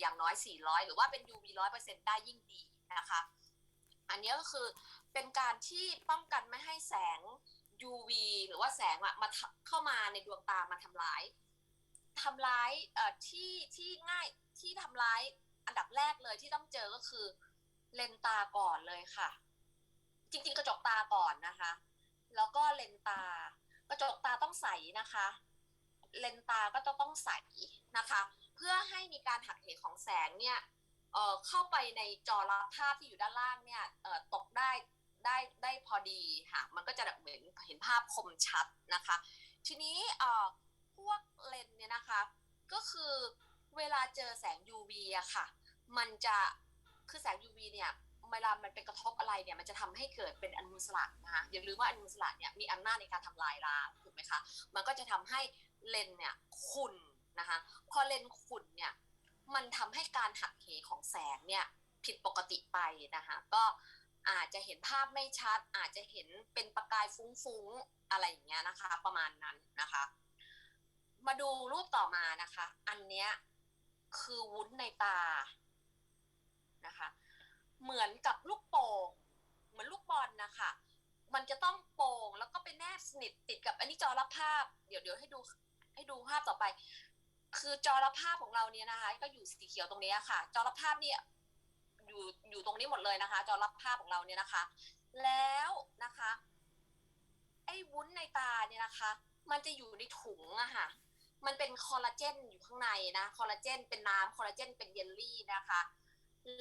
อย่างน้อย 400 หรือว่าเป็น UV 100%ได้ยิ่งดีนะคะ อันนี้ก็คือเป็นการที่ป้องกันไม่ให้แสง UV หรือว่าแสงอะมาเข้ามาในดวงตามาทำร้ายทำร้ายเอ่อที่ที่ง่ายที่ทำร้ายอันดับแรกเลยที่ต้องเจอก็คือเลนตาก่อนเลยค่ะ จริง ๆ กระจกตาก่อนนะคะ แล้วก็เลนตา กระจกตาต้องใสนะคะ เลนตาก็จะต้องใสนะคะ เพื่อให้มีการหักเหของแสงเนี่ยเข้าไปในจอรับภาพที่อยู่ด้านล่างเนี่ยตกได้ได้ได้พอดีค่ะมันก็จะเหมือนเห็นภาพคมชัดนะคะ ทีนี้พวกเลนเนี่ยนะคะ ก็คือเวลาเจอแสง UV อะค่ะ มันจะคือแสง UV เนี่ยเวลามันไปกระทบอะไรเนี่ยมันจะทำให้เกิดเป็นอนุมูลอิสระนะคะอย่าลืมว่าอนุมูลอิสระเนี่ยมีอำนาจในการทำลายล้างถูกไหมคะ มันก็จะทำให้เลนเนี่ยขุ่น นะคะพอเลนส์ขุ่นเนี่ยมันทำให้การหักเหของแสงเนี่ยผิดปกติไปนะคะก็อาจจะเห็นภาพไม่ชัด อาจจะเห็นเป็นประกายฟุ้งๆอะไรอย่างเงี้ยนะคะ ประมาณนั้นนะคะ มาดูรูปต่อมานะคะ อันเนี้ยคือวุ้นในตานะคะ เหมือนกับลูกโป่งเหมือนลูกบอลนะคะมันจะต้องโป่งแล้วก็ไปแนบสนิทติดกับอันนี้จอรับภาพ เดี๋ยวเดี๋ยวให้ดูให้ดูภาพต่อไป คือจอรับภาพของเราเนี่ยนะคะ ก็อยู่สีเขียวตรงนี้ค่ะ จอรับภาพเนี่ยอยู่อยู่ตรงนี้หมดเลยนะคะ จอรับภาพของเราเนี่ยนะคะ แล้วนะคะ ไอ้วุ้นในตาเนี่ยนะคะ มันจะอยู่ในถุงอะค่ะ มันเป็นคอลลาเจนอยู่ข้างในนะคอลลาเจนเป็นน้ำคอลลาเจนเป็นเยลลี่นะคะ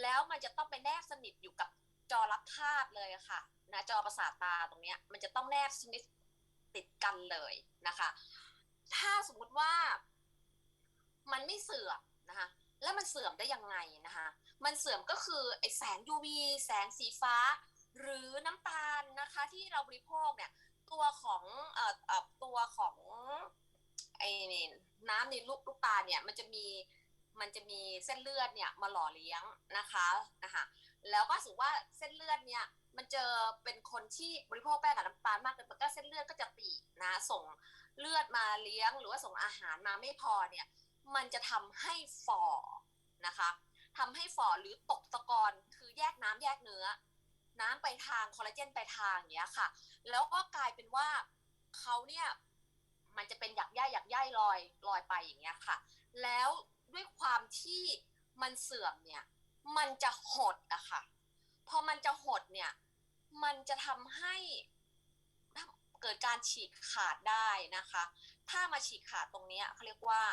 แล้วมันจะต้องไปแนบสนิทอยู่กับจอรับภาพเลยค่ะนะจอประสาทตาตรงเนี้ย มันจะต้องแนบสนิทติดกันเลยนะคะ ถ้าสมมุติว่า มันไม่เสื่อมนะคะ แล้วมันเสื่อมได้ยังไงนะคะ มันเสื่อมก็คือไอแสง UV แสงสีฟ้า หรือน้ำตาลนะคะที่เราบริโภคเนี่ยตัวของเอ่อเอ่อตัวของไอ้น้ำในลูกลูกตาเนี่ยมันจะมีมันจะมีเส้นเลือดเนี่ยมาหล่อเลี้ยงนะคะนะคะแล้วก็ถือว่าเส้นเลือดเนี่ยมันเจอเป็นคนที่บริโภคแป้งกับน้ำตาลมากเกินไปก็เส้นเลือดก็จะตีนะส่งเลือดมาเลี้ยงหรือว่าส่งอาหารมาไม่พอเนี่ย มันจะทำให้ฝ่อนะคะทำให้ฝ่อหรือตกตะกอนคือแยกน้ำแยกเนื้อ น้ำไปทางคอลลาเจนไปทางอย่างเงี้ยค่ะ แล้วก็กลายเป็นว่าเขาเนี่ยมันจะเป็นหยักย่ายหยักย่ายลอยลอยไปอย่างเงี้ยค่ะ แล้วด้วยความที่มันเสื่อมเนี่ย มันจะหดอะค่ะ พอมันจะหดเนี่ย มันจะทำให้เกิดการฉีกขาดได้นะคะ ถ้ามาฉีกขาดตรงเนี้ยเขาเรียกว่า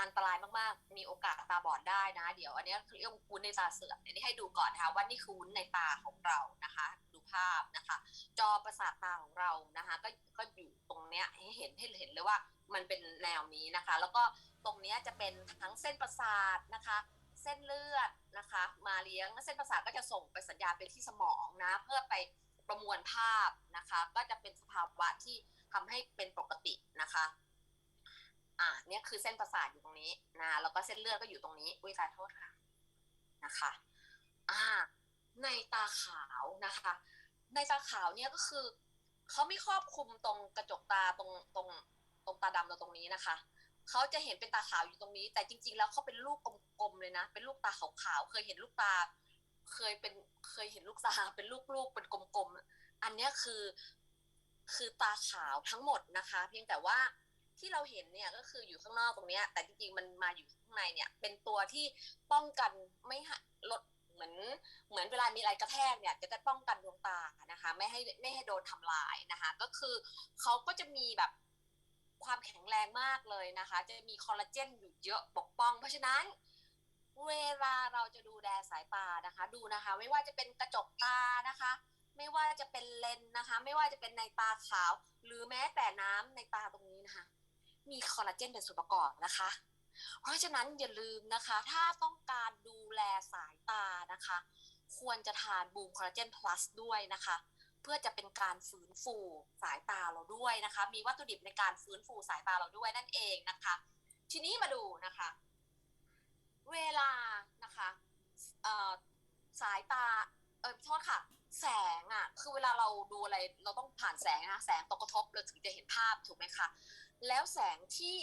อันตรายมากๆ มีโอกาสตาบอดได้นะ เดี๋ยวอันนี้เรียกวุ้นในตาเสื่อมอันนี้ให้ดูก่อนนะคะว่านี่คือวุ้นในตาของเรานะคะ ดูภาพนะคะ จอประสาทตาของเรานะคะก็ก็อยู่ตรงเนี้ยให้เห็นให้เห็นเลยว่ามันเป็นแนวนี้นะคะ แล้วก็ตรงเนี้ยจะเป็นทั้งเส้นประสาทนะคะ เส้นเลือดนะคะ มาเลี้ยงเส้นประสาทก็จะส่งไปสัญญาณไปที่สมองนะ เพื่อไปประมวลภาพนะคะ ก็จะเป็นสภาวะที่ทำให้เป็นปกตินะคะ อ่าเนี่ยคือเส้นประสาทอยู่ตรงนี้นะแล้วก็เส้นเลือดก็อยู่ตรงนี้อุ้ยขอโทษค่ะนะคะ อ่า ในตาขาวนะคะ ในตาขาวเนี่ยก็คือเขาไม่ครอบคลุมตรงกระจกตาตรงตรงตรงตาดำเราตรงนี้นะคะเขาจะเห็นเป็นตาขาวอยู่ตรงนี้ แต่จริง ๆ แล้วเขาเป็นลูกกลมๆเลยนะ เป็นลูกตาขาวๆเคยเห็นลูกตา เคยเป็นเคยเห็นลูกตาเป็นลูกๆเป็นกลมๆอันเนี้ยคือ คือตาขาวทั้งหมดนะคะ เพียงแต่ว่า ที่เราเห็นเนี่ยก็คืออยู่ข้างนอกตรงเนี้ย แต่จริงๆมันมาอยู่ข้างในเนี่ย เป็นตัวที่ป้องกันไม่ให้ลดเหมือนเหมือนเวลามีอะไรกระแทกเนี่ย จะได้ป้องกันดวงตานะคะ ไม่ให้ไม่ให้โดนทำลายนะคะ ก็คือเขาก็จะมีแบบความแข็งแรงมากเลยนะคะ จะมีคอลลาเจนอยู่เยอะปกป้อง เพราะฉะนั้นเวลาเราจะดูแลสายตานะคะ ดูนะคะ ไม่ว่าจะเป็นกระจกตานะคะ ไม่ว่าจะเป็นเลนนะคะ ไม่ว่าจะเป็นในตาขาว หรือแม้แต่น้ำในตาตรงนี้ มีคอลลาเจนเป็นส่วนประกอบนะคะ เพราะฉะนั้นอย่าลืมนะคะ ถ้าต้องการดูแลสายตานะคะ ควรจะทานบูมคอลลาเจนพลัสด้วยนะคะ เพื่อจะเป็นการฟื้นฟูสายตาเราด้วยนะคะ มีวัตถุดิบในการฟื้นฟูสายตาเราด้วยนั่นเองนะคะ ทีนี้มาดูนะคะ เวลานะคะสายตาเออโทษค่ะ แสงอะ คือเวลาเราดูอะไร เราต้องผ่านแสงนะ แสงตกกระทบเราถึงจะเห็นภาพถูกไหมคะ แล้วแสงที่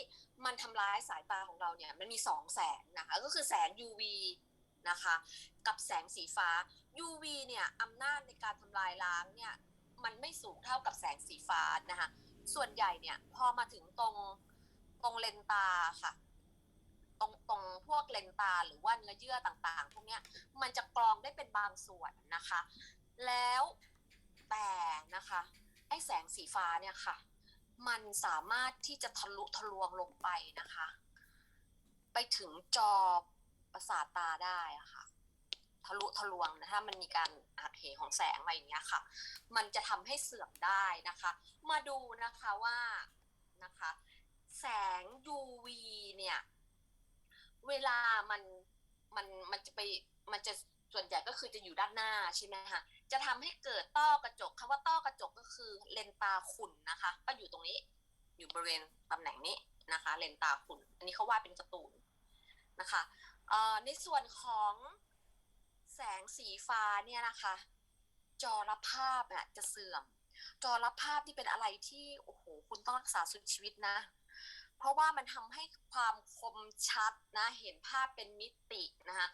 มันทำร้ายสายตาของเราเนี่ยมันมีสองแสงนะคะก็คือแสง UV นะคะกับแสงสีฟ้า UV เนี่ยอำนาจในการทำลายล้างเนี่ยมันไม่สูงเท่ากับแสงสีฟ้านะคะส่วนใหญ่เนี่ยพอมาถึงตรงตรงเลนตาค่ะ ตรงตรงพวกเลนตาหรือว่าเนื้อเยื่อต่างๆ พวกเนี้ยมันจะกรองได้เป็นบางส่วนนะคะ แล้วแต่นะคะไอ้แสงสีฟ้าเนี่ยค่ะ มันสามารถที่จะทะลุทะลวงลงไปนะคะ ไปถึงจอประสาทตาได้ะค่ะ ทะลุทะลวงนะถ้ามันมีการหักเหของแสงอะไรอย่างเงี้ยค่ะ มันจะทำให้เสื่อมได้นะคะ มาดูนะคะว่านะคะ แสง UV เนี่ย เวลามันมันมันจะไปมันจะส่วนใหญ่ก็คือจะอยู่ด้านหน้าใช่ไหมคะจะทำให้เกิดต้อกระจกคำว่าต้อ เลนตาขุ่นนะคะ ก็อยู่ตรงนี้ อยู่บริเวณตำแหน่งนี้นะคะ เลนตาขุ่น อันนี้เขาวาดเป็นการ์ตูนนะคะในส่วนของแสงสีฟ้าเนี่ยนะคะ จอรับภาพน่ะจะเสื่อม จอรับภาพที่เป็นอะไรที่โอ้โหคุณต้องรักษาสุดชีวิตนะ เพราะว่ามันทำให้ความคมชัดนะ เห็นภาพเป็นมิตินะคะ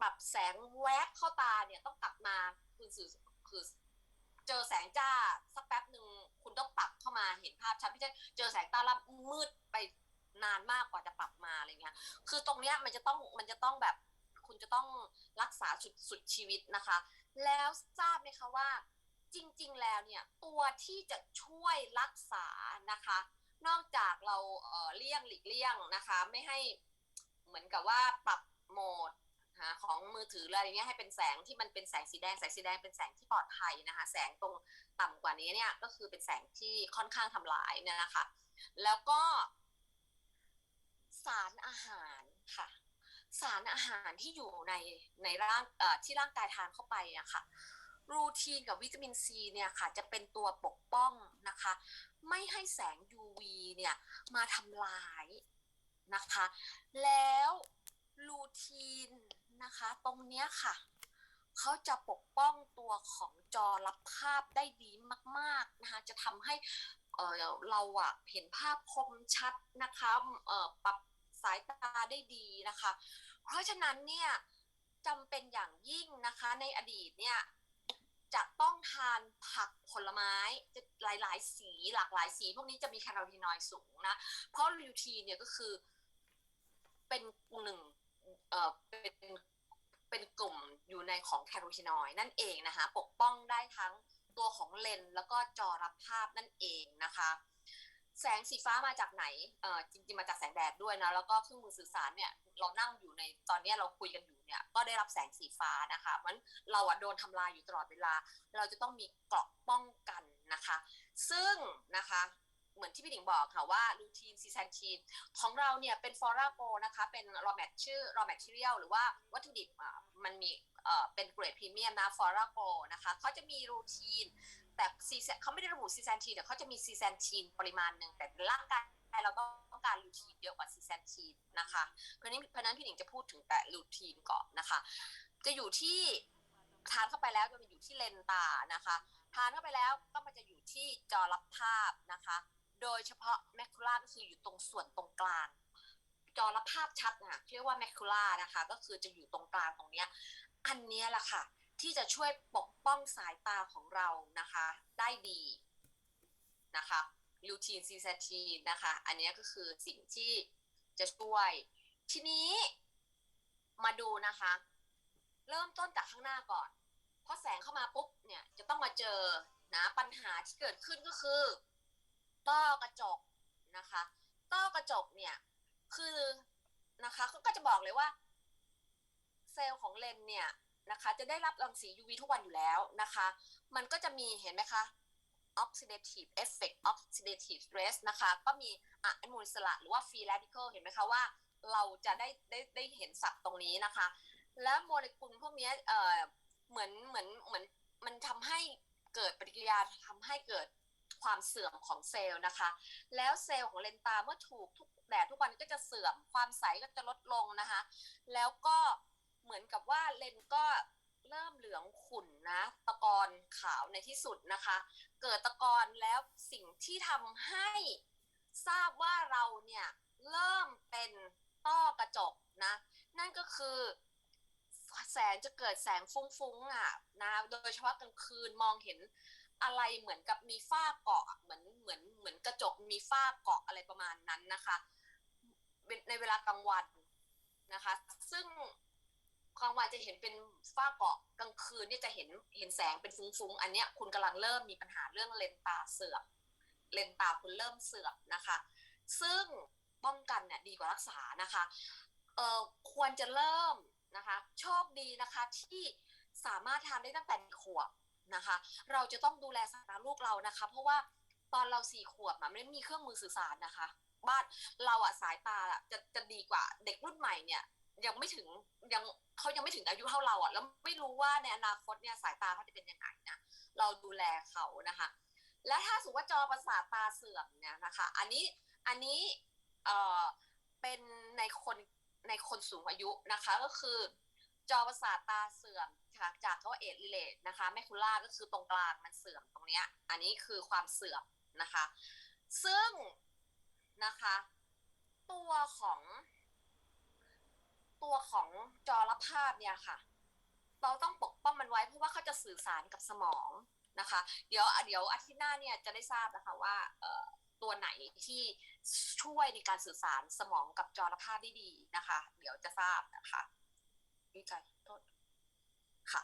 ปรับแสงแวบเข้าตาเนี่ยต้องกลับมาคุณสื่อคือ เจอแสงจ้าสักแป๊บหนึ่งคุณต้องปรับเข้ามาเห็นภาพชัดไม่ใช่เจอแสงตาล้วมืดไปนานมากกว่าจะปรับมาอะไรเงี้ย คือตรงเนี้ยมันจะต้องมันจะต้องแบบคุณจะต้องรักษาสุดสุดชีวิตนะคะ แล้วทราบไหมคะว่า จริง ๆ แล้วเนี่ยตัวที่จะช่วยรักษานะคะ นอกจากเราเออเลี่ยงหลีกเลี่ยงนะคะ ไม่ให้เหมือนกับว่าปรับโหมด ของมือถืออะไรเงี้ยให้เป็นแสงที่มันเป็นแสงสีแดงแสงสีแดงเป็นแสงที่ปลอดภัยนะคะ แสงตรงต่ำกว่านี้เนี่ยก็คือเป็นแสงที่ค่อนข้างทำลายเนี่ยนะคะ แล้วก็ สารอาหารค่ะ สารอาหารที่อยู่ในในร่างที่ร่างกายทานเข้าไปอะค่ะรูทีนกับวิตามินซีเนี่ยค่ะจะเป็นตัวปกป้องนะคะ ไม่ให้แสง UV เนี่ยมาทำลายนะคะ แล้วรูทีน นะคะ ตรงเนี้ยค่ะ เขาจะปกป้องตัวของจอรับภาพได้ดีมากๆนะคะ จะทำให้เออเราอะเห็นภาพคมชัดนะคะเออปรับสายตาได้ดีนะคะ เพราะฉะนั้นเนี่ยจำเป็นอย่างยิ่งนะคะในอดีตเนี่ยจะต้องทานผักผลไม้จะหลาย ๆ สีหลากหลายสี พวกนี้จะมีแคลอรีนอยด์สูงนะ เพราะลิวทีนเนี่ยก็คือเป็นหนึ่งเอ่อเป็น เป็นกลุ่มอยู่ในของแคโรทีนอยด์นั่นเองนะคะ ปกป้องได้ทั้งตัวของเลนส์แล้วก็จอรับภาพนั่นเองนะคะ แสงสีฟ้ามาจากไหนเออจริงๆมาจากแสงแดดด้วยนะแล้วก็เครื่องมือสื่อสารเนี่ยเรานั่งอยู่ในตอนนี้เราคุยกันอยู่เนี่ย ก็ได้รับแสงสีฟ้านะคะมันเราอะโดนทำลายอยู่ตลอดเวลา เราจะต้องมีเกราะป้องกันนะคะ ซึ่งนะคะ เหมือนที่พี่หนิงบอกค่ะว่าลูทีนซีแซนทีนของเราเนี่ยเป็นฟอราโกนะคะ เป็นรอแมทชื่อรอแมทเทียลหรือว่าวัตถุดิบมันมีเป็นเกรดพรีเมียมนะฟอราโกนะคะเขาจะมีรูทีน แต่ซีแซนเขาไม่ได้ระบุซีแซนทีนแต่เขาจะมีซีแซนทีนปริมาณหนึ่งแต่ร่างกายเราต้องการลูทีนเยอะกว่าซีแซนทีนนะคะ เพราะนั้นเพราะฉะนั้นพี่หนิงจะพูดถึงแต่ลูทีนก่อนนะคะ จะอยู่ที่ทานเข้าไปแล้วจะอยู่ที่เลนตานะคะ ทานเข้าไปแล้วก็มันจะอยู่ที่จอรับภาพนะคะ โดยเฉพาะแมคคูล่าก็คืออยู่ตรงส่วนตรงกลาง จอรับภาพชัดนะเรียกว่าแมคคูล่านะคะ ก็คือจะอยู่ตรงกลางตรงเนี้ย อันเนี้ยแหละค่ะ ที่จะช่วยปกป้องสายตาของเรานะคะ ได้ดีนะคะลูทีนซีซทีนนะคะ อันเนี้ยก็คือสิ่งที่จะช่วย ทีนี้มาดูนะคะ เริ่มต้นจากข้างหน้าก่อนพอแสงเข้ามาปุ๊บเนี่ยจะต้องมาเจอนะปัญหาที่เกิดขึ้นก็คือ ต้อกระจกนะคะ ต้อกระจกเนี่ยคือนะคะเขาก็จะบอกเลยว่า เซลล์ของเลนเนี่ยนะคะ จะได้รับรังสี UV ทุกวันอยู่แล้วนะคะ มันก็จะมีเห็นไหมคะ oxidative effect oxidative stress นะคะ ก็มีอะอนุมูลอิสระหรือว่า free radical เห็นไหมคะว่าเราจะได้ได้ได้เห็นศัพท์ตรงนี้นะคะ แล้วโมเลกุลพวกนี้เอ่อเหมือนเหมือนเหมือนมันทำให้เกิดปฏิกิริยาทำให้เกิด ความเสื่อมของเซลล์นะคะ แล้วเซลล์ของเลนตาเมื่อถูกทุกแดดทุกวันก็จะเสื่อมความใสก็จะลดลงนะคะ แล้วก็เหมือนกับว่าเลนก็เริ่มเหลืองขุ่นนะตะกอนขาวในที่สุดนะคะ เกิดตะกอนแล้วสิ่งที่ทำให้ทราบว่าเราเนี่ยเริ่มเป็นต้อกระจกนะนั่นก็คือแสงจะเกิดแสงฟุ้งๆอะนะโดยเฉพาะกลางคืนมองเห็น อะไรเหมือนกับมีฝ้าเกาะเหมือนเหมือนเหมือนกระจกมีฝ้าเกาะอะไรประมาณนั้นนะคะ ในเวลากลางวันนะคะ ซึ่งกลางวันจะเห็นเป็นฝ้าเกาะกลางคืนเนี่ยจะเห็นเห็นแสงเป็นฟุ้งๆ อันเนี้ยคุณกำลังเริ่มมีปัญหาเรื่องเลนตาเสื่อมเลนตาคุณเริ่มเสื่อมนะคะ ซึ่งป้องกันเนี่ยดีกว่ารักษานะคะเอ่อควรจะเริ่มนะคะ โชคดีนะคะที่สามารถทานได้ตั้งแต่ขวบ นะคะ เราจะต้องดูแลสายตาลูกเรานะคะ เพราะว่าตอนเราสี่ขวบอะไม่ได้มีเครื่องมือสื่อสารนะคะ บ้านเราอะสายตาอะจะจะดีกว่าเด็กรุ่นใหม่เนี่ยยังไม่ถึงยังเขายังไม่ถึงอายุเท่าเราอะแล้วไม่รู้ว่าในอนาคตเนี่ยสายตาเขาจะเป็นยังไงนะเราดูแลเขานะคะ และถ้าสมมติว่าจอประสาทตาเสื่อมเนี่ยนะคะ อันนี้อันนี้เอ่อเป็นในคนในคนสูงอายุนะคะ ก็คือ จอประสาทตาเสื่อมค่ะจากเขาเอดริเลตนะคะแมคูล่าก็คือตรงกลางมันเสื่อมตรงเนี้ยอันนี้คือความเสื่อมนะคะ ซึ่งนะคะ ตัวของ ตัวของจอรับภาพเนี่ยค่ะ เราต้องปกป้องมันไว้เพราะว่าเขาจะสื่อสารกับสมองนะคะ เดี๋ยวเดี๋ยวอาทิตย์หน้าเนี่ยจะได้ทราบนะคะว่าเอ่อตัวไหนที่ช่วยในการสื่อสารสมองกับจอรภาพได้ดีนะคะ เดี๋ยวจะทราบนะคะ วิจัยโทษค่ะ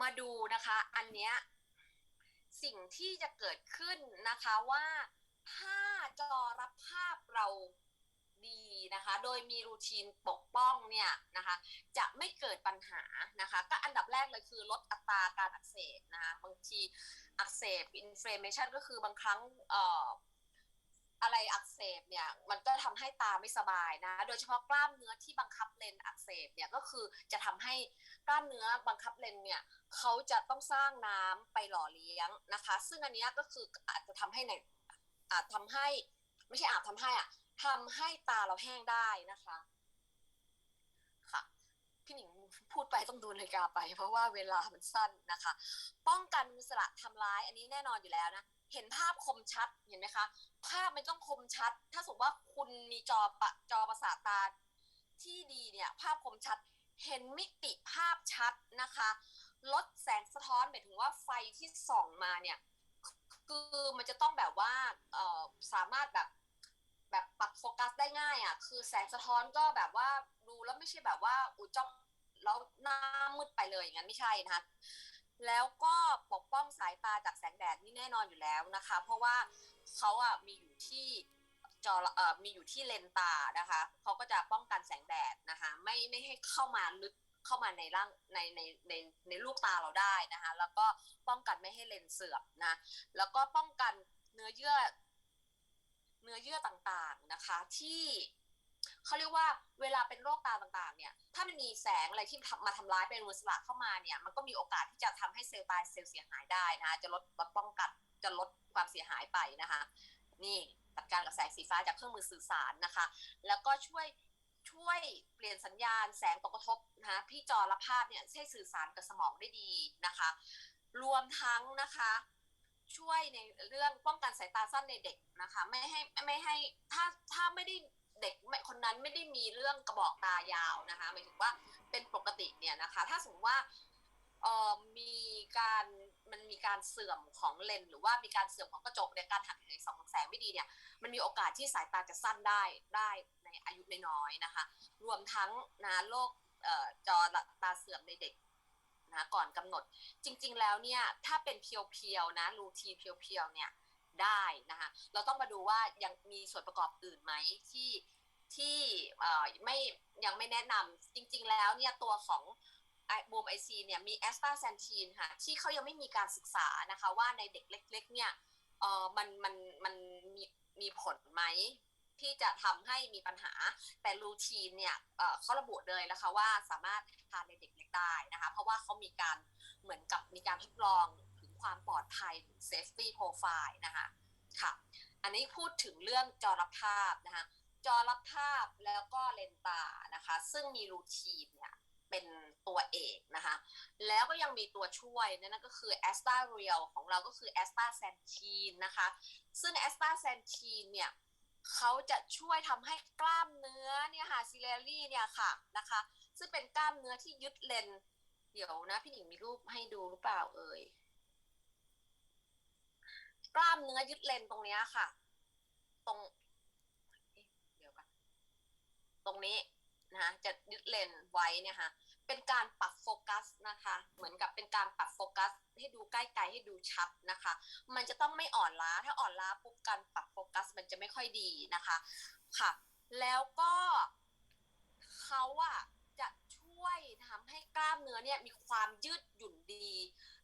มาดูนะคะ อันเนี้ยสิ่งที่จะเกิดขึ้นนะคะว่าถ้าจอรับภาพเราดีนะคะ โดยมีรูทีนปกป้องเนี่ยนะคะ จะไม่เกิดปัญหานะคะ ก็อันดับแรกเลยคือลดอัตราการอักเสบนะคะ บางทีอักเสบอินฟล m a t i o n ก็คือบางครั้งเอ่อ อะไรอักเสบเนี่ยมันก็ทำให้ตาไม่สบายนะ โดยเฉพาะกล้ามเนื้อที่บังคับเลนอักเสบเนี่ยก็คือจะทำให้กล้ามเนื้อบังคับเลนเนี่ยเขาจะต้องสร้างน้ำไปหล่อเลี้ยงนะคะ ซึ่งอันนี้ก็คืออาจจะทำให้ในอาจทำให้ไม่ใช่อาจทำให้อะทำให้ตาเราแห้งได้นะคะค่ะพี่หนิงพูดไปต้องดูนาฬิกาไป เพราะว่าเวลามันสั้นนะคะ ป้องกันมุสละทำร้ายอันนี้แน่นอนอยู่แล้วนะ เห็นภาพคมชัดเห็นไหมคะ ภาพมันต้องคมชัด ถ้าสมมติว่าคุณมีจอปะจอประสาทตาที่ดีเนี่ยภาพคมชัดเห็นมิติภาพชัดนะคะ ลดแสงสะท้อนหมายถึงว่าไฟที่ส่องมาเนี่ยคือมันจะต้องแบบว่าเออสามารถแบบแบบปรับโฟกัสได้ง่ายอะคือแสงสะท้อนก็แบบว่าดูแล้วไม่ใช่แบบว่าอุยจ้อแล้วหน้ามืดไปเลยอย่างนั้นไม่ใช่นะคะ แล้วก็ปกป้องสายตาจากแสงแดดนี่แน่นอนอยู่แล้วนะคะ เพราะว่าเขาอะมีอยู่ที่จอเอ่อมีอยู่ที่เลนตานะคะเขาก็จะป้องกันแสงแดดนะคะไม่ไม่ให้เข้ามาลึกเข้ามาในร่างในในในในลูกตาเราได้นะคะแล้วก็ป้องกันไม่ให้เลนเสื่อมนะแล้วก็ป้องกันเนื้อเยื่อ เนื้อเยื่อต่างๆนะคะ ที่ เขาเรียกว่าเวลาเป็นโรคตาต่างๆ เนี่ย ถ้ามันมีแสงอะไรที่มาทำร้ายเป็นอนุมูสระเข้ามาเนี่ย มันก็มีโอกาสที่จะทำให้เซลล์ตายเซลล์เสียหายได้นะคะจะลดลดป้องกันจะลดความเสียหายไปนะคะ นี่จัดการกับแสงสีฟ้าจากเครื่องมือสื่อสารนะคะ แล้วก็ช่วยช่วยเปลี่ยนสัญญาณแสงตกกระทบนะพี่จอรับภาพเนี่ยให้สื่อสารกับสมองได้ดีนะคะ รวมทั้งนะคะช่วยในเรื่องป้องกันสายตาสั้นในเด็กนะคะ ไม่ให้ไม่ให้ถ้าถ้าไม่ได้ เด็กคนนั้นไม่ได้มีเรื่องกระบอกตายาวนะคะหมายถึงว่าเป็นปกติเนี่ยนะคะ ถ้าสมมติว่าเอ่อมีการมันมีการเสื่อมของเลนหรือว่ามีการเสื่อมของกระจกในการหักเหสองแสงไม่ดีเนี่ยมันมีโอกาสที่สายตาจะสั้นได้ได้ในอายุน้อยๆนะคะ รวมทั้งนะโรคจอตาเสื่อมในเด็กนะก่อนกำหนดจริง ๆ แล้วเนี่ยถ้าเป็นเพียวๆนะรูทีนเพียวๆเนี่ย ได้นะคะเราต้องมาดูว่ายังมีส่วนประกอบอื่นไหมที่ที่ไม่ยังไม่แนะนำจริง ๆ แล้วเนี่ยตัวของบูมไอซีเนี่ยมีแอสตาแซนทีนค่ะที่เขายังไม่มีการศึกษานะคะว่าในเด็กเล็ก ๆ เนี่ยเออมันมันมันมีมีผลไหมที่จะทำให้มีปัญหาแต่รูทีนเนี่ยเเขาระบุเลยนะคะว่าสามารถทานในเด็กเล็กได้นะคะ เพราะว่าเขามีการเหมือนกับมีการทดลอง ความปลอดภัยถึง safety profile นะคะค่ะ อันนี้พูดถึงเรื่องจอรับภาพนะคะจอรับภาพแล้วก็เลนตานะคะ ซึ่งมีรูทีนเนี่ยเป็นตัวเอกนะคะ แล้วก็ยังมีตัวช่วยนั่นก็คือแอสตาเรียลของเราก็คือแอสตาแซนทีนนะคะ ซึ่งแอสตาแซนทีนเนี่ยเขาจะช่วยทำให้กล้ามเนื้อเนี่ยค่ะซิเลรี่เนี่ยค่ะนะคะ ซึ่งเป็นกล้ามเนื้อที่ยึดเลน เดี๋ยวนะพี่หนิงมีรูปให้ดูหรือเปล่าเอ่ย กล้ามเนื้อยึดเลนตรงเนี้ยค่ะ ตรงเดี๋ยวกันตรงนี้นะคะจะยึดเลนไว้เนี่ยค่ะเป็นการปรับโฟกัสนะคะ เหมือนกับเป็นการปรับโฟกัส ให้ดูใกล้ไกลให้ดูชัดนะคะ มันจะต้องไม่อ่อนล้าถ้าอ่อนล้าปุ๊บการปรับโฟกัส มันจะไม่ค่อยดีนะคะค่ะ แล้วก็เขาอะจะช่วยทำให้กล้ามเนื้อเนี่ยมีความยืดหยุ่นดี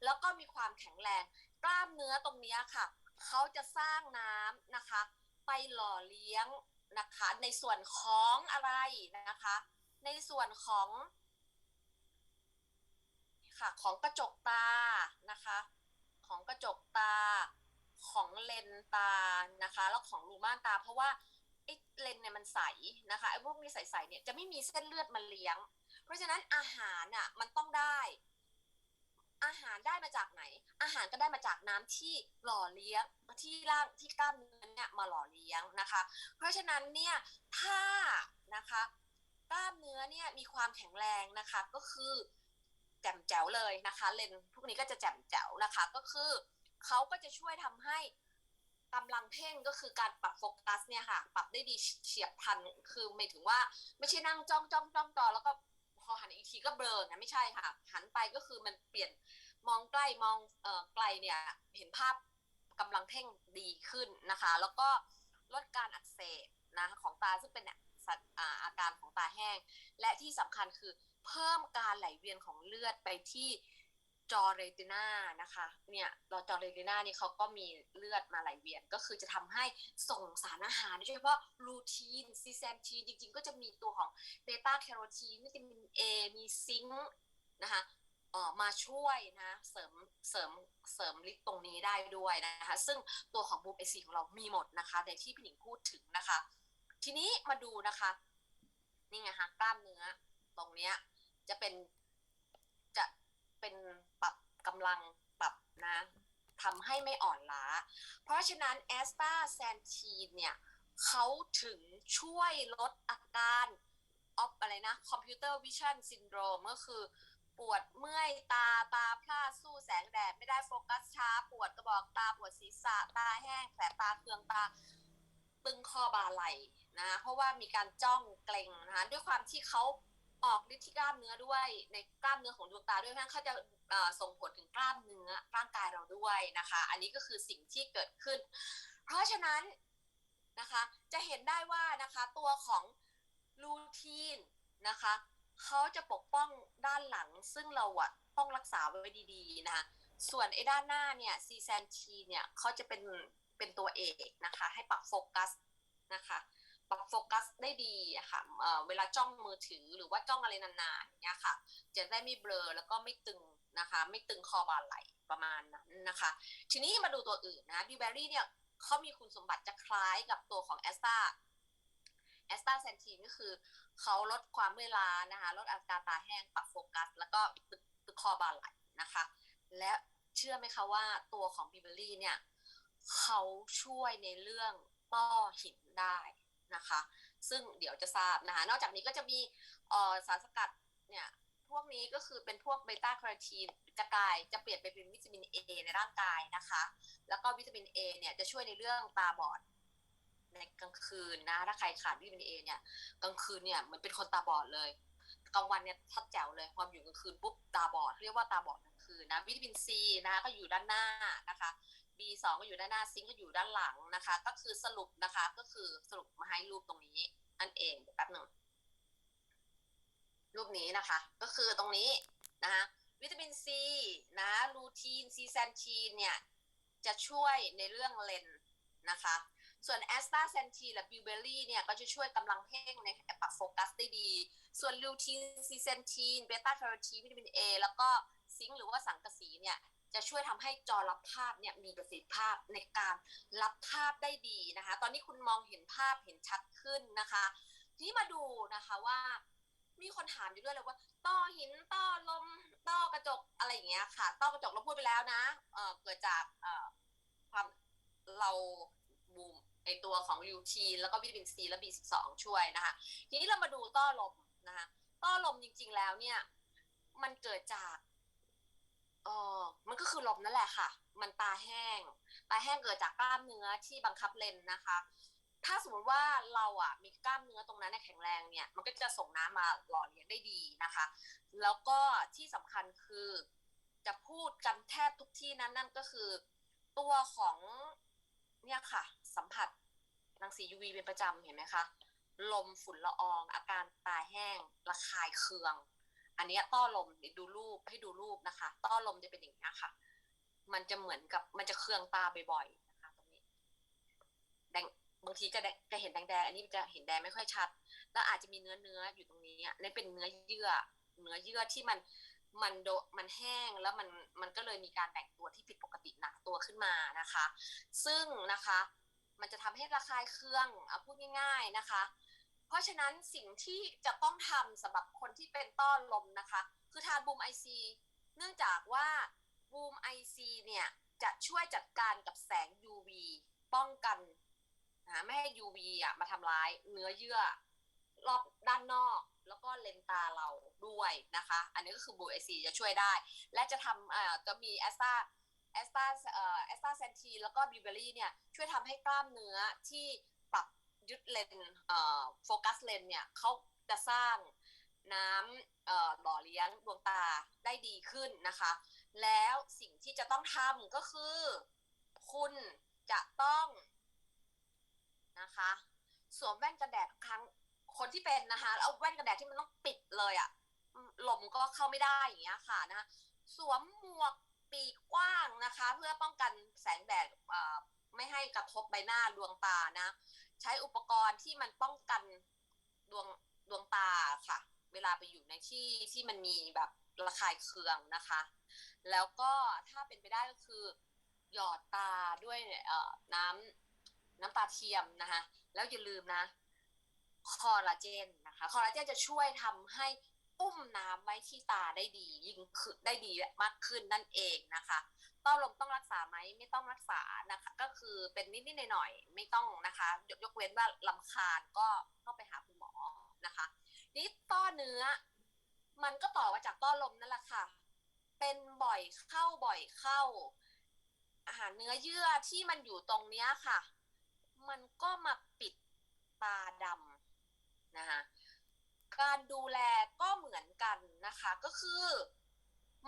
แล้วก็มีความแข็งแรง กล้ามเนื้อตรงนี้ค่ะ เขาจะสร้างน้ำนะคะ ไปหล่อเลี้ยงนะคะ ในส่วนของอะไรนะคะ ในส่วนของค่ะของกระจกตานะคะ ของกระจกตาของเลนตานะคะ แล้วของรูม่านตา เพราะว่าไอ้เลนเนี่ยมันใสนะคะไอ้พวกนี้ใสๆเนี่ยจะไม่มีเส้นเลือดมาเลี้ยง เพราะฉะนั้นอาหารอะมันต้องได้ อาหารได้มาจากไหน อาหารก็ได้มาจากน้ำที่หล่อเลี้ยงที่ร่างที่กล้ามเนื้อเนี่ยมาหล่อเลี้ยงนะคะ เพราะฉะนั้นเนี่ยถ้านะคะกล้ามเนื้อเนี่ยมีความแข็งแรงนะคะก็คือแจ่มแจ๋วเลยนะคะเลนพวกนี้ก็จะแจ่มแจ๋วนะคะ ก็คือเขาก็จะช่วยทำให้กำลังเพ่งก็คือการปรับโฟกัสเนี่ยค่ะ ปรับได้ดีเฉียบพลันคือหมายถึงว่าไม่ใช่นั่งจ้องจ้องจ้องต่อแล้วก็ พอหันอีกทีก็เบลอนะไม่ใช่ค่ะ หันไปก็คือมันเปลี่ยนมองใกล้มองเอ่อไกลเนี่ยเห็นภาพกำลังเพ่งดีขึ้นนะคะ แล้วก็ลดการอักเสบนะของตาซึ่งเป็นอาอาการของตาแห้ง และที่สำคัญคือเพิ่มการไหลเวียนของเลือดไปที่ จอเรตินานะคะเนี่ยราจอเรตินานี่เขาก็มีเลือดมาไหลเวียน ก็คือจะทำให้ส่งสารอาหารโดยเฉพาะลูทีนซีแซนทีนจริงๆ ก็จะมีตัวของเบต้าแคโรทีนวิตามินเอมีซิงค์นะคะเอ่อมาช่วยนะเสริมเสริมเสริมฤทธิ์ตรงนี้ได้ด้วยนะคะ ซึ่งตัวของบูมเอซีของเรามีหมดนะคะในที่พี่หนิงพูดถึงนะคะ ทีนี้มาดูนะคะ นี่ไงคะกล้ามเนื้อตรงเนี้ยจะเป็น เป็นปรับกำลังปรับนะทำให้ไม่อ่อนล้า เพราะฉะนั้นแอสตาแซนทีนเนี่ยเขาถึงช่วยลดอาการออฟอะไรนะคอมพิวเตอร์วิชั่นซินโดรมก็คือ ปวดเมื่อยตาตาพร่าสู้แสงแดดไม่ได้โฟกัสช้า ปวดกระบอกตาปวดศีรษะตาแห้งแสบตาเคืองตาตึงคอบ่าไหลนะเพราะว่ามีการจ้องเกร็งนะด้วยความที่เขา ออกฤทธิ์ที่กล้ามเนื้อด้วยในกล้ามเนื้อของดวงตาด้วยเพราะฉะนั้นเขาจะส่งผลถึงกล้ามเนื้อร่างกายเราด้วยนะคะ อันนี้ก็คือสิ่งที่เกิดขึ้น เพราะฉะนั้นนะคะจะเห็นได้ว่านะคะตัวของลูทีนนะคะเขาจะปกป้องด้านหลังซึ่งเราอะต้องรักษาไว้ดีๆนะคะส่วนไอ้ด้านหน้าเนี่ยซีแซนทีเนี่ยเขาจะเป็นเป็นตัวเอกนะคะ ให้ปรับโฟกัสนะคะ ปรับโฟกัสได้ดีอะค่ะเเวลาจ้องมือถือหรือว่าจ้องอะไรนานๆอย่างเงี้ยค่ะ จะได้ไม่เบลอแล้วก็ไม่ตึงนะคะ ไม่ตึงคอบ่าไหลประมาณนั้นนะคะ ทีนี้มาดูตัวอื่นนะบิวเบอรี่เนี่ยเขามีคุณสมบัติจะคล้ายกับตัวของแอสตาแอสตาเซนทีนก็คือเขาลดความเมื่อยล้านะคะ ลดอาการตาแห้งปรับโฟกัส แล้วก็ตึกตึกคอบ่าไหลนะคะ และเชื่อไหมคะว่าตัวของบิวเบอรี่เนี่ยเขาช่วยในเรื่องต้อหินได้ นะคะ ซึ่งเดี๋ยวจะทราบนะคะ นอกจากนี้ก็จะมีสารสกัดเนี่ยพวกนี้ก็คือเป็นพวกเบต้าแคโรทีนจะกลายจะเปลี่ยนไปเป็นวิตามินเอในร่างกายนะคะ แล้วก็วิตามินเอเนี่ยจะช่วยในเรื่องตาบอดในกลางคืนนะ ถ้าใครขาดวิตามินเอเนี่ยกลางคืนเนี่ยเหมือนเป็นคนตาบอดเลยกลางวันเนี่ยชัดแจ๋วเลยความอยู่กลางคืนปุ๊บตาบอดเรียกว่าตาบอดกลางคืนนะวิตามินซีนะก็อยู่ด้านหน้านะคะ B2 ก็อยู่ด้านหน้าซิงค์ก็อยู่ด้านหลังนะคะ ก็คือสรุปนะคะก็คือสรุปมาให้รูปตรงนี้นั่นเองเดี๋ยวแป๊บหนึ่งรูปนี้นะคะ ก็คือตรงนี้นะคะวิตามินซีนะลูทีนซีแซนทีนเนี่ย จะช่วยในเรื่องเลนส์นะคะ ส่วนแอสตาเซนทีและบิวเบอรี่เนี่ย ก็จะช่วยกำลังเพ่งในปรับโฟกัสได้ดี ส่วนลูทีนซีเซนทีนเบต้าแคโรทีนวิตามินเอแล้วก็ซิงค์หรือว่าสังกะสีเนี่ย จะช่วยทำให้จอรับภาพเนี่ยมีประสิทธิภาพในการรับภาพได้ดีนะคะ ตอนนี้คุณมองเห็นภาพเห็นชัดขึ้นนะคะ ทีนี้มาดูนะคะว่ามีคนถามอยู่ด้วยเลยว่า ต้อหินต้อลมต้อกระจกอะไรอย่างเงี้ยค่ะ ต้อกระจกเราพูดไปแล้วนะเอ่อเกิดจากเอ่อความเราบูมไอตัวของยูทีแล้วก็วิตามินซีและ B12 ช่วยนะคะ ทีนี้เรามาดูต้อลมนะคะต้อลมจริง ๆ แล้วเนี่ย มันเกิดจาก เออมันก็คือลมนั่นแหละค่ะ มันตาแห้ง ตาแห้งเกิดจากกล้ามเนื้อที่บังคับเลนนะคะ ถ้าสมมติว่าเราอะมีกล้ามเนื้อตรงนั้นเนี่ยแข็งแรงเนี่ย มันก็จะส่งน้ำมาหล่อเลี้ยงได้ดีนะคะ แล้วก็ที่สำคัญคือจะพูดกันแทบทุกที่นั้นนั่นก็คือตัวของเนี่ยค่ะ สัมผัสรังสี UV เป็นประจำเห็นไหมคะ ลมฝุ่นละออง อาการตาแห้งระคายเคือง อันนี้ต้อลมเดี๋ยวดูรูปให้ดูรูปนะคะ ต้อลมจะเป็นอย่างนี้ค่ะ มันจะเหมือนกับมันจะเคืองตาบ่อยๆนะคะตรงนี้แดงบางทีจะจะเห็นแดงๆอันนี้จะเห็นแดงไม่ค่อยชัด แล้วอาจจะมีเนื้อเนื้ออยู่ตรงนี้นี่เป็นเนื้อเยื่อ เนื้อเยื่อที่มันมันโดมันแห้งแล้วมันมันก็เลยมีการแบ่งตัวที่ผิดปกติหนักตัวขึ้นมานะคะ ซึ่งนะคะ มันจะทำให้ระคายเคืองเอาพูดง่าย ๆนะคะ เพราะฉะนั้นสิ่งที่จะต้องทำสำหรับคนที่เป็นต้อลมนะคะ คือทานบูมไอซีเนื่องจากว่าบูมไอซีเนี่ยจะช่วยจัดการกับแสง UV ป้องกันนะไม่ให้ UV อะมาทำร้ายเนื้อเยื่อ รอบด้านนอกแล้วก็เลนตาเราด้วยนะคะ อันนี้ก็คือบูไอซีจะช่วยได้ และจะทำอ่อจะมีแอสตาแอสตาเอ่อแอสตาเซนทีแล้วก็บิวเบอรี่เนี่ยช่วยทำให้กล้ามเนื้อที่ ยึดเลนโฟกัสเลนเนี่ยเขาจะสร้างน้ำบ่อหล่อเลี้ยงดวงตาได้ดีขึ้นนะคะ แล้วสิ่งที่จะต้องทำก็คือ คุณจะต้องนะคะ สวมแว่นกันแดดครั้งคนที่เป็นนะคะแล้วเอาแว่นกันแดดที่มันต้องปิดเลยอะ่อมลมก็เข้าไม่ได้อย่างเงี้ยค่ะนะคะสวมหมวกปีกกว้างนะคะ เพื่อป้องกันแสงแดดไม่ให้กระทบใบหน้าดวงตานะ ใช้อุปกรณ์ที่มันป้องกันดวงดวงตาค่ะ เวลาไปอยู่ในที่ที่มันมีแบบระคายเคืองนะคะ แล้วก็ถ้าเป็นไปได้ก็คือ หยอดตาด้วยเอ่อน้ำน้ำตาเทียมนะคะ แล้วอย่าลืมนะ คอลลาเจนนะคะ คอลลาเจนจะช่วยทำให้อุ้มน้ำไว้ที่ตาได้ดียิ่งขึ้นได้ดีมากขึ้นนั่นเองนะคะ ต้อลมต้องรักษาไหมไม่ต้องรักษานะคะ ก็คือเป็นนิดๆหน่อยๆไม่ต้องนะคะยกยกเว้นว่าลำคาญก็เข้าไปหาคุณหมอนะคะนี่ต้อเนื้อ มันก็ต่อมาจากต้อลมนั่นแหละค่ะ เป็นบ่อยเข้าบ่อยเข้า อาหารเนื้อเยื่อที่มันอยู่ตรงเนี้ยค่ะ มันก็มาปิดตาดำนะคะการดูแลก็เหมือนกันนะคะ ก็คือ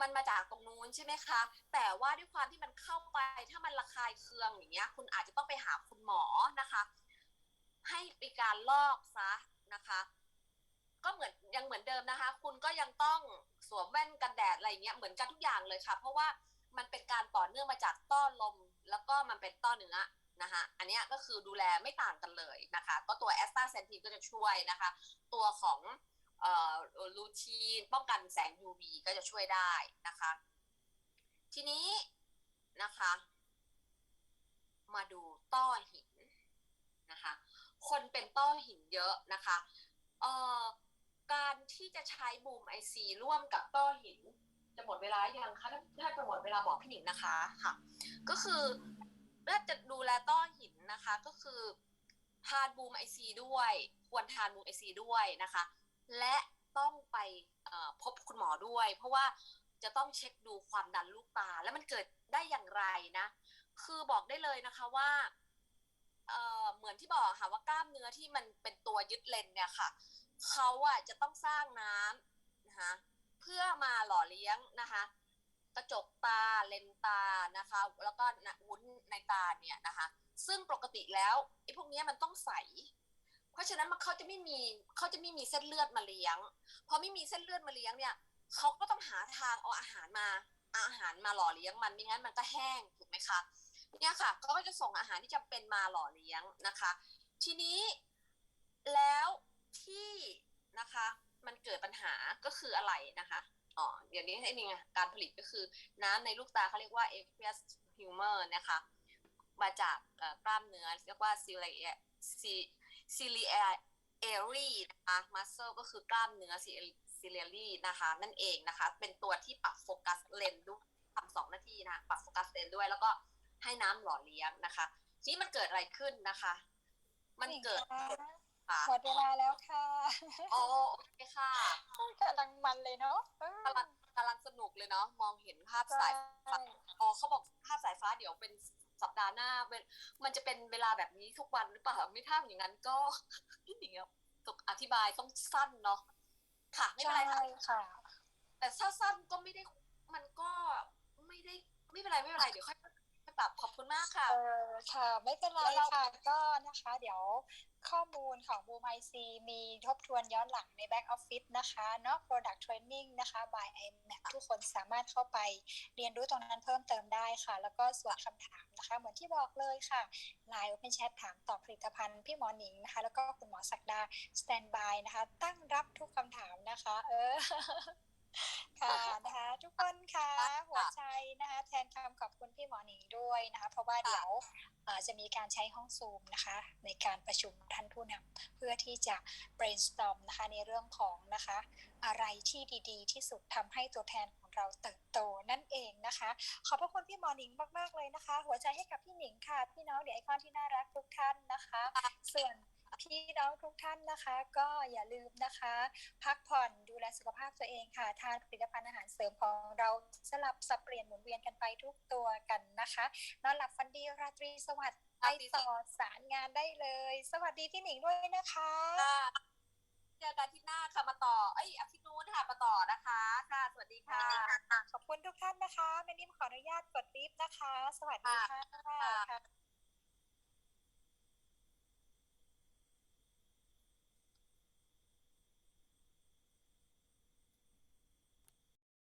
มันมาจากตรงนู้นใช่ไหมคะ แต่ว่าด้วยความที่มันเข้าไปถ้ามันระคายเคืองอย่างเงี้ย คุณอาจจะต้องไปหาคุณหมอนะคะ ให้มีการลอกซะนะคะ ก็เหมือนยังเหมือนเดิมนะคะ คุณก็ยังต้องสวมแว่นกันแดดอะไรเงี้ยเหมือนกันทุกอย่างเลยค่ะ เพราะว่ามันเป็นการต่อเนื่องมาจากต้อลม แล้วก็มันเป็นต้อเนื้อนะคะอันนี้ก็คือดูแลไม่ต่างกันเลยนะคะ ก็ตัวแอสตาเซนทีก็จะช่วยนะคะ ตัวของ ลูทีนป้องกันแสง UV ก็จะช่วยได้นะคะ ทีนี้นะคะ มาดูต้อหินนะคะ คนเป็นต้อหินเยอะนะคะเอ่อการที่จะใช้บูมไอซีร่วมกับต้อหิน จะหมดเวลายังคะถ้าถ้าจะหมดเวลาบอกพี่หนิงนะคะค่ะ ก็คือถ้าจะดูแลต้อหินนะคะ ก็คือทานบูมไอซีด้วย ควรทานบูมไอซีด้วยนะคะ และต้องไปพบคุณหมอด้วย เพราะว่าจะต้องเช็คดูความดันลูกตา แล้วมันเกิดได้อย่างไรนะ คือบอกได้เลยนะคะว่าเเหมือนที่บอกค่ะว่ากล้ามเนื้อที่มันเป็นตัวยึดเลนเนี่ยค่ะเขาอะจะต้องสร้างน้ำนะคะเพื่อมาหล่อเลี้ยงนะคะกระจกตาเลนตานะคะ แล้วก็วุ้นในตาเนี่ยนะคะ ซึ่งปกติแล้วไอ้พวกนี้มันต้องใส เพราะฉะนั้นมันเขาจะไม่มีเขาจะไม่มีเส้นเลือดมาเลี้ยงพอไม่มีเส้นเลือดมาเลี้ยงเนี่ยเขาก็ต้องหาทางเอาอาหารมาอาหารมาหล่อเลี้ยงมันไม่งั้นมันก็แห้งถูกไหมคะเนี่ยค่ะเขาก็จะส่งอาหารที่จำเป็นมาหล่อเลี้ยงนะคะ ทีนี้แล้วที่นะคะมันเกิดปัญหาก็คืออะไรนะคะอ๋อเดี๋ยวนี้ให้นี่ไงการผลิตก็คือน้ำในลูกตาเขาเรียกว่า aqueous humor นะคะ มาจากกล้ามเนื้อเรียกว่า cilia cilia area นะคะมัสเซลก็คือกล้ามเนื้อซิเลียรี่นะคะนั่นเองนะคะ เป็นตัวที่ปรับโฟกัสเลนส์ด้วยทำสองหน้าที่นะปรับโฟกัสเลนส์ด้วยแล้วก็ให้น้ำหล่อเลี้ยงนะคะทีนี้มันเกิดอะไรขึ้นนะคะ มันเกิดค่ะค่ะหมดเวลาแล้วค่ะโอโอเคค่ะกำลังมันเลยเนาะเออกำลังกำลังสนุกเลยเนาะมองเห็นภาพสายฟ้าอ๋อเขาบอกภาพสายฟ้าเดี๋ยวเป็น สัปดาห์หน้าเป็นมันจะเป็นเวลาแบบนี้ทุกวันหรือเปล่า ไม่ถ้าอย่างนั้นก็พี่หนิงอะต้องอธิบายต้องสั้นเนาะค่ะไม่เป็นไรค่ะใช่ค่ะ แต่ถ้าสั้นก็ไม่ได้มันก็ไม่ได้ไม่เป็นไรไม่เป็นไรเดี๋ยวค่อยค่อย ปรับขอบคุณมากค่ะ เออค่ะไม่เป็นไรแล้วเราค่ะก็นะคะเดี๋ยวข้อมูลของบูมไอซีมีทบทวนย้อนหลังใน Back Office นะคะเนาะ Product Training นะคะ by iMac ทุกคนสามารถเข้าไปเรียนรู้ตรงนั้นเพิ่มเติมได้ค่ะ แล้วก็ส่วนคำถามนะคะ เหมือนที่บอกเลยค่ะ Line Open Chat ถามตอบผลิตภัณฑ์พี่หมอหนิงนะคะ แล้วก็คุณหมอศักดา Standby นะคะ ตั้งรับทุกคำถามนะคะ เออ ค่ะนะคะทุกคนค่ะหัวใจนะคะแทนคำขอบคุณพี่หมอหนิงด้วยนะคะเพราะว่าเดี๋ยวเอ่อจะมีการใช้ห้องซูมนะคะ ในการประชุมท่านผู้นำเพื่อที่จะ brainstorm นะคะในเรื่องของนะคะ อะไรที่ดีๆ ที่สุดทำให้ตัวแทนของเราเติบโตนั่นเองนะคะ ขอบพระคุณพี่หมอหนิงมากๆเลยนะคะ หัวใจให้กับพี่หนิงค่ะ พี่น้องเดี๋ยวไอคอนที่น่ารักทุกท่านนะคะ ส่วน พี่น้องทุกท่านนะคะ ก็อย่าลืมนะคะ พักผ่อนดูแลสุขภาพตัวเองค่ะทานผลิตภัณฑ์อาหารเสริมของเราสลับสับเปลี่ยนหมุนเวียนกันไปทุกตัวกันนะคะนอนหลับฝันดีราตรีสวัสดิ์ไปต่อสารงานได้เลย สวัสดีพี่หนิงด้วยนะคะค่ะเจอกันอาที่หน้าค่ะมาต่อเอ้ยอาทิตย์นู้นค่ะมาต่อนะคะค่ะสวัสดีค่ะ ขอบคุณทุกท่านนะคะแม่นิ่มขออนุญาตกดลิฟต์นะคะ สวัสดีค่ะค่ะค่ะ